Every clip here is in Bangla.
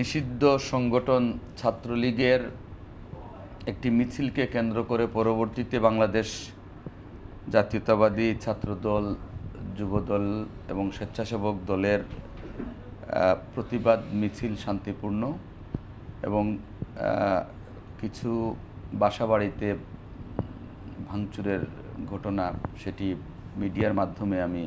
নিষিদ্ধ সংগঠন ছাত্রলীগের একটি মিছিলকে কেন্দ্র করে পরবর্তীতে বাংলাদেশ জাতীয়তাবাদী ছাত্রদল, যুবদল এবং স্বেচ্ছাসেবক দলের প্রতিবাদ মিছিল শান্তিপূর্ণ এবং কিছু বাসাবাড়িতে ভাঙচুরের ঘটনা সেটি মিডিয়ার মাধ্যমে আমি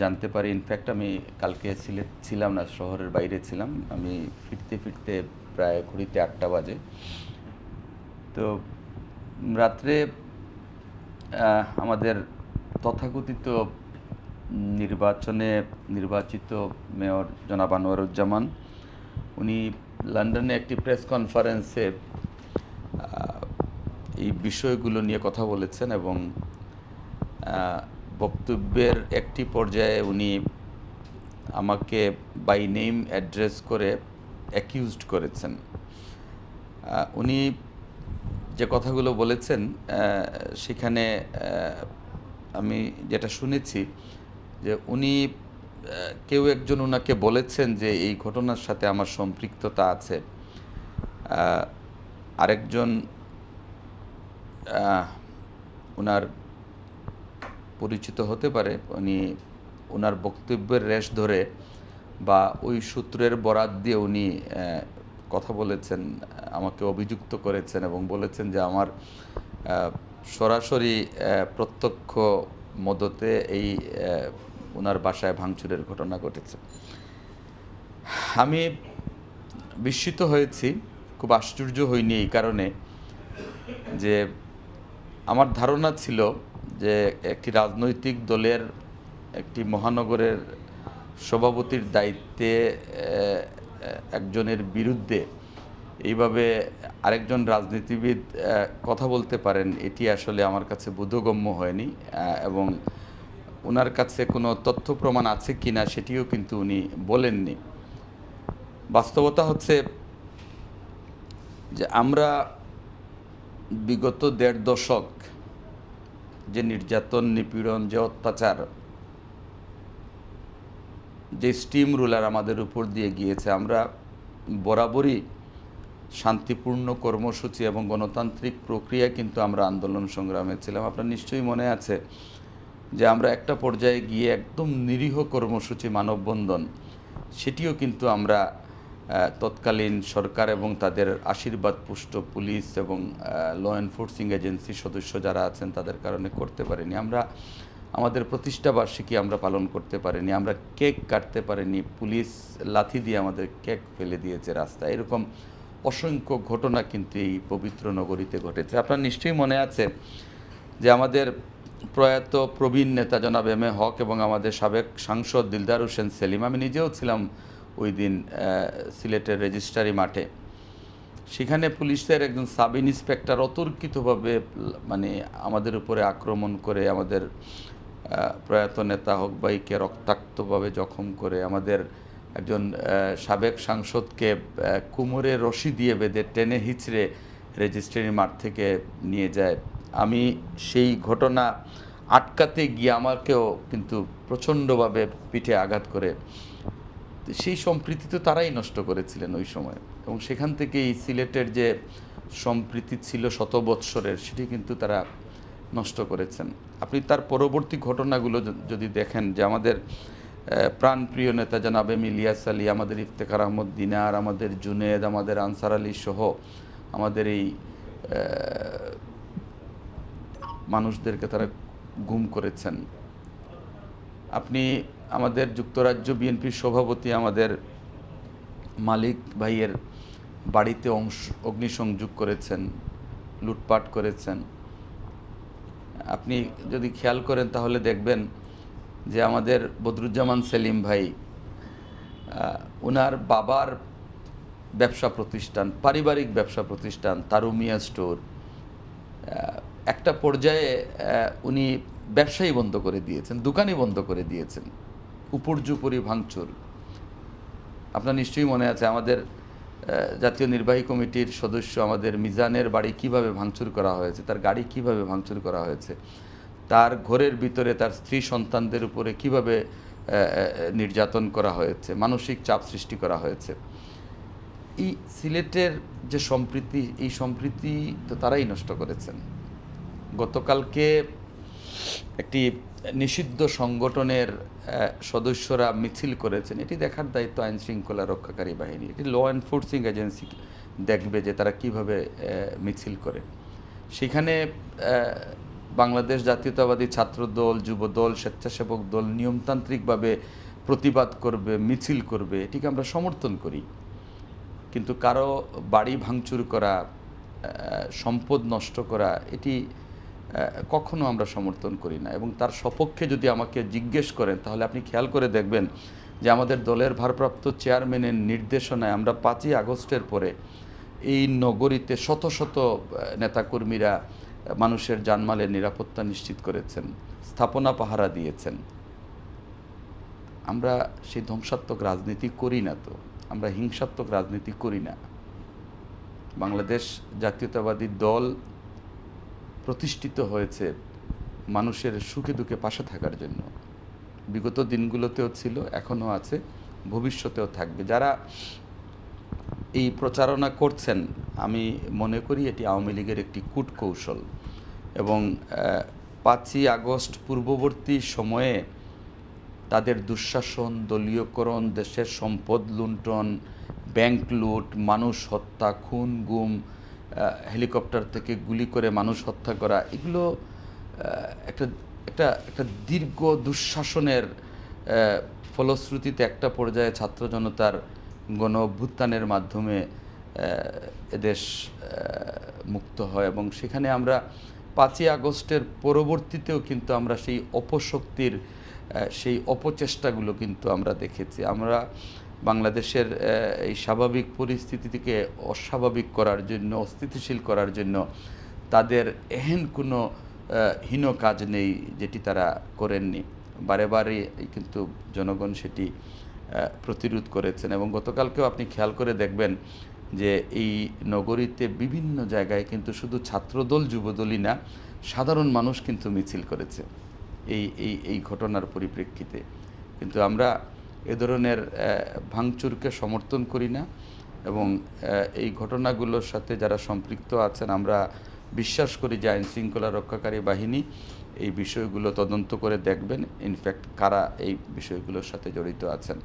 জানতে পারি। ইনফ্যাক্ট আমি কালকে সিলেট ছিলাম না, শহরের বাইরে ছিলাম। আমি ফিরতে ফিরতে প্রায় ঘড়িতে আটটা বাজে। তো রাত্রে আমাদের তথাকথিত নির্বাচনে নির্বাচিত মেয়র জনাব আনোয়ারুজ্জামান, উনি লন্ডনে একটি প্রেস কনফারেন্সে এই বিষয়গুলো নিয়ে কথা বলেছেন এবং বক্তব্যের একটি পর্যায়ে উনি আমাকে বাই নেম অ্যাড্রেস করে অ্যাকিউজড করেছেন। উনি যে কথাগুলো বলেছেন সেখানে আমি যেটা শুনেছি যে উনি কেউ একজন ওনাকে বলেছেন যে এই ঘটনার সাথে আমার সম্পৃক্ততা আছে। আরেকজন ওনার পরিচিত হতে পারে, উনি ওনার বক্তব্যের রেশ ধরে বা ওই সূত্রের বরাত দিয়ে উনি কথা বলেছেন, আমাকে অভিযুক্ত করেছেন এবং বলেছেন যে আমার সরাসরি প্রত্যক্ষ মদতে এই ওনার বাসায় ভাঙচুরের ঘটনা ঘটেছে। আমি বিস্মিত হয়েছি, খুব আশ্চর্য হইনি এই কারণে যে আমার ধারণা ছিল যে একটি রাজনৈতিক দলের একটি মহানগরের সভাপতির দায়িত্বে একজনের বিরুদ্ধে এইভাবে আরেকজন রাজনীতিবিদ কথা বলতে পারেন, এটি আসলে আমার কাছে বোধগম্য হয়নি এবং ওনার কাছে কোনো তথ্য প্রমাণ আছে কি না সেটিও কিন্তু উনি বলেননি। বাস্তবতা হচ্ছে যে আমরা বিগত দেড় দশক যে নির্যাতন, নিপীড়ন, যে অত্যাচার, যে স্টিম রুলার আমাদের উপর দিয়ে গিয়েছে, আমরা বরাবরই শান্তিপূর্ণ কর্মসূচি এবং গণতান্ত্রিক প্রক্রিয়া কিন্তু আমরা আন্দোলন সংগ্রামে ছিলাম। আপনার নিশ্চয়ই মনে আছে যে আমরা একটা পর্যায়ে গিয়ে একদম নিরীহ কর্মসূচি, মানববন্ধন, সেটিও কিন্তু আমরা তৎকালীন সরকার এবং তাদের আশীর্বাদ পুষ্ট পুলিশ এবং ল এনফোর্সিং এজেন্সির সদস্য যারা আছেন তাদের কারণে করতে পারিনি। আমরা, আমাদের প্রতিষ্ঠা বার্ষিকী আমরা পালন করতে পারিনি। আমরা কেক কাটতে পারিনি। পুলিশ লাথি দিয়ে আমাদের কেক ফেলে দিয়েছে রাস্তায় এরকম অসংখ্য ঘটনা কিন্তু এই পবিত্র নগরীতে ঘটেছে। আপনার নিশ্চয়ই মনে আছে যে আমাদের প্রয়াত প্রবীণ নেতা জনাব এম এ হক এবং আমাদের সাবেক সাংসদ দিলদার হোসেন সেলিম, আমি নিজেও ছিলাম ওই দিন সিলেটের রেজিস্ট্রারি মাঠে। সেখানে পুলিশের একজন সাব ইন্সপেক্টর অতর্কিতভাবে মানে আমাদের উপরে আক্রমণ করে, আমাদের প্রয়াত নেতা হক ভাইকে রক্তাক্তভাবে জখম করে, আমাদের একজন সাবেক সাংসদকে কোমরে রশি দিয়ে বেঁধে টেনে হিচড়ে রেজিস্ট্রারি মাঠ থেকে নিয়ে যায়। আমি সেই ঘটনা আটকাতে গিয়ে আমাকেও কিন্তু প্রচণ্ডভাবে পিঠে আঘাত করে সেই সম্প্রীতি তো তারাই নষ্ট করেছিলেন ওই সময়। এবং সেখান থেকে এই সিলেটের যে সম্প্রীতি ছিল শত বৎসরের, সেটি কিন্তু তারা নষ্ট করেছেন। আপনি তার পরবর্তী ঘটনাগুলো যদি দেখেন যে আমাদের প্রাণপ্রিয় নেতা জানাব এম ইলিয়াস আলী, আমাদের ইফতেখার আহমদ দিনার, আমাদের জুনেদ, আমাদের আনসার আলী সহ আমাদের এই মানুষদেরকে তারা গুম করেছেন। আপনি আমাদের যুক্তরাজ্য বিএনপির সভাপতি, আমাদের মালিক ভাইয়ের বাড়িতে অংশ, অগ্নিসংযোগ করেছেন, লুটপাট করেছেন। আপনি যদি খেয়াল করেন তাহলে দেখবেন যে আমাদের বদরুজ্জামান সেলিম ভাই ওনার বাবার ব্যবসা প্রতিষ্ঠান, পারিবারিক ব্যবসা প্রতিষ্ঠান, তারুমিয়া স্টোর একটা পর্যায়ে উনি ব্যবসায়ী বন্ধ করে দিয়েছেন, দোকানই বন্ধ করে দিয়েছেন। উপর্যুপরি ভাঙচুর। আপনার নিশ্চয়ই মনে আছে, আমাদের জাতীয় নির্বাহী কমিটির সদস্য আমাদের মিজানের বাড়ি কীভাবে ভাঙচুর করা হয়েছে, তার গাড়ি কীভাবে ভাঙচুর করা হয়েছে, তার ঘরের ভিতরে তার স্ত্রী সন্তানদের উপরে কীভাবে নির্যাতন করা হয়েছে, মানসিক চাপ সৃষ্টি করা হয়েছে। এই সিলেটের যে সম্প্রীতি, এই সম্প্রীতি তো তারাই নষ্ট করেছেন। গতকালকে একটি নিষিদ্ধ সংগঠনের সদস্যরা মিছিল করেছেন। এটি দেখার দায়িত্ব আইন শৃঙ্খলা রক্ষাকারী বাহিনী। এটি ল এনফোর্সিং এজেন্সি দেখবে যে তারা কীভাবে মিছিল করে। সেখানে বাংলাদেশ জাতীয়তাবাদী ছাত্র দল যুব দল স্বেচ্ছাসেবক দল নিয়মতান্ত্রিকভাবে প্রতিবাদ করবে, মিছিল করবে, এটিকে আমরা সমর্থন করি। কিন্তু কারও বাড়ি ভাঙচুর করা সম্পদ নষ্ট করা, এটি কখনো আমরা সমর্থন করি না। এবং তার সপক্ষে যদি আমাকে জিজ্ঞেস করেন, তাহলে আপনি খেয়াল করে দেখবেন যে আমাদের দলের ভারপ্রাপ্ত চেয়ারম্যানের নির্দেশনায় আমরা পাঁচই আগস্টের পরে এই নগরীতে শত শত নেতাকর্মীরা মানুষের জানমালের নিরাপত্তা নিশ্চিত করেছেন, স্থাপনা পাহারা দিয়েছেন। আমরা সেই ধ্বংসাত্মক রাজনীতি করি না তো। আমরা হিংসাত্মক রাজনীতি করি না। বাংলাদেশ জাতীয়তাবাদী দল প্রতিষ্ঠিত হয়েছে মানুষের সুখে দুঃখে পাশে থাকার জন্য। বিগত দিনগুলোতেও ছিল, এখনও আছে, ভবিষ্যতেও থাকবে। যারা এই প্রচারণা করছেন, আমি মনে করি এটি আওয়ামী লীগের একটি কূটকৌশল এবং পাঁচই আগস্ট পূর্ববর্তী সময়ে তাদের দুঃশাসন, দলীয়করণ, দেশের সম্পদ লুণ্ঠন, ব্যাংক লুট, মানুষ হত্যা, খুন, গুম হেলিকপ্টার থেকে গুলি করে মানুষ হত্যা করা, এগুলো একটা একটা একটা দীর্ঘ দুঃশাসনের ফলশ্রুতিতে একটা পর্যায়ে ছাত্র জনতার গণ অভ্যুত্থানের মাধ্যমে এদেশ মুক্ত হয় এবং সেখানে আমরা পাঁচই আগস্টের পরবর্তীতেও কিন্তু আমরা সেই অপশক্তির সেই অপচেষ্টাগুলো কিন্তু আমরা দেখেছি। আমরা বাংলাদেশের এই স্বাভাবিক পরিস্থিতি থেকে অস্বাভাবিক করার জন্য, অস্থিতিশীল করার জন্য তাদের এহেন কোনো হীন কাজ নেই যেটি তারা করেননি। বারে বারে কিন্তু জনগণ সেটি প্রতিরোধ করেছেন এবং গতকালকেও আপনি খেয়াল করে দেখবেন যে এই নগরীতে বিভিন্ন জায়গায় কিন্তু শুধু ছাত্রদল, যুবদলই না, সাধারণ মানুষ কিন্তু মিছিল করেছে। এই এই এই ঘটনার পরিপ্রেক্ষিতে। কিন্তু আমরা এ ধরনের ভাঙচুরকে সমর্থন করি না এবং এই ঘটনাগুলোর সাথে যারা সম্পৃক্ত আছেন, আমরা বিশ্বাস করি যে আইন শৃঙ্খলা রক্ষাকারী বাহিনী এই বিষয়গুলো তদন্ত করে দেখবেন। ইনফ্যাক্ট কারা এই বিষয়গুলোর সাথে জড়িত আছেন।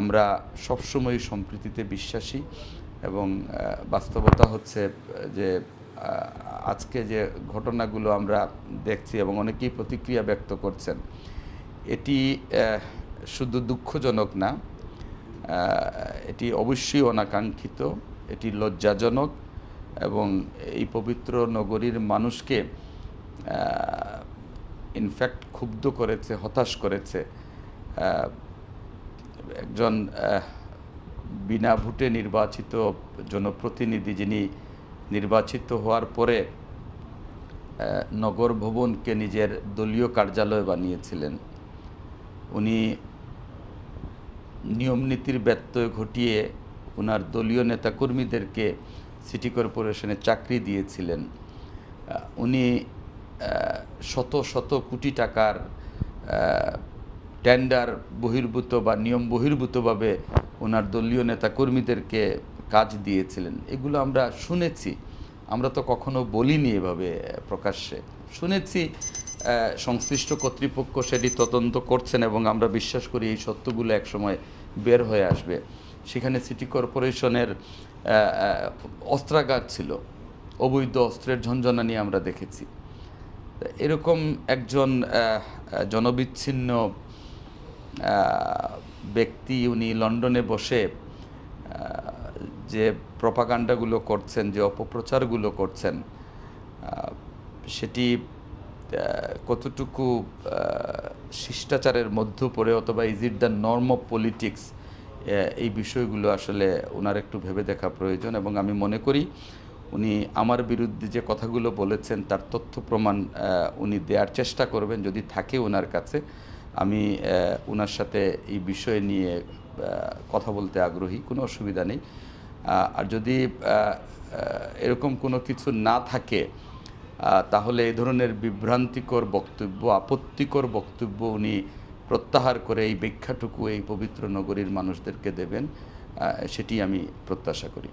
আমরা সবসময় সম্প্রীতিতে বিশ্বাসী এবং বাস্তবতা হচ্ছে যে আজকে যে ঘটনাগুলো আমরা দেখছি এবং অনেকেই প্রতিক্রিয়া ব্যক্ত করছেন, এটি শুধু দুঃখজনক না এটি অবশ্যই অনাকাঙ্ক্ষিত, এটি লজ্জাজনক এবং এই পবিত্র নগরীর মানুষকে ইনফ্যাক্ট ক্ষুব্ধ করেছে, হতাশ করেছে। একজন বিনা ভোটে নির্বাচিত জনপ্রতিনিধি যিনি নির্বাচিত হওয়ার পরে নগর ভবনকে নিজের দলীয় কার্যালয় বানিয়েছিলেন। উনি নিয়মনীতির ব্যত্যয় ঘটিয়ে ওনার দলীয় নেতাকর্মীদেরকে সিটি কর্পোরেশনে চাকরি দিয়েছিলেন। উনি শত শত কোটি টাকার টেন্ডার বহির্ভূত বা নিয়ম বহির্ভূতভাবে ওনার দলীয় নেতাকর্মীদেরকে কাজ দিয়েছিলেন। এগুলো আমরা শুনেছি। আমরা তো কখনো বলিনি এভাবে প্রকাশ্যে। শুনেছি সংশ্লিষ্ট কর্তৃপক্ষ সেটি তদন্ত করছেন এবং আমরা বিশ্বাস করি এই সত্যগুলো একসময় বের হয়ে আসবে। সেখানে সিটি কর্পোরেশনের অস্ত্রাগার ছিল। অবৈধ অস্ত্রের ঝঞ্ঝনানি আমরা দেখেছি। এরকম একজন জনবিচ্ছিন্ন ব্যক্তি উনি লন্ডনে বসে যে প্রপাগান্ডাগুলো করছেন, যে অপপ্রচারগুলো করছেন সেটি কতটুকু শিষ্টাচারের মধ্য পড়ে অথবা is it the norm of politics এই বিষয়গুলো আসলে ওনার একটু ভেবে দেখা প্রয়োজন এবং আমি মনে করি উনি আমার বিরুদ্ধে যে কথাগুলো বলেছেন, তার তথ্য প্রমাণ উনি দেওয়ার চেষ্টা করবেন যদি থাকে ওনার কাছে। আমি ওনার সাথে এই বিষয় নিয়ে কথা বলতে আগ্রহী, কোনো অসুবিধা নেই। আর যদি এরকম কোনো কিছু না থাকে তাহলে এই ধরনের বিভ্রান্তিকর বক্তব্য, আপত্তিকর বক্তব্য উনি প্রত্যাহার করে এই ব্যাখ্যাটুকু এই পবিত্র নগরীর মানুষদেরকে দেবেন সেটি আমি প্রত্যাশা করি।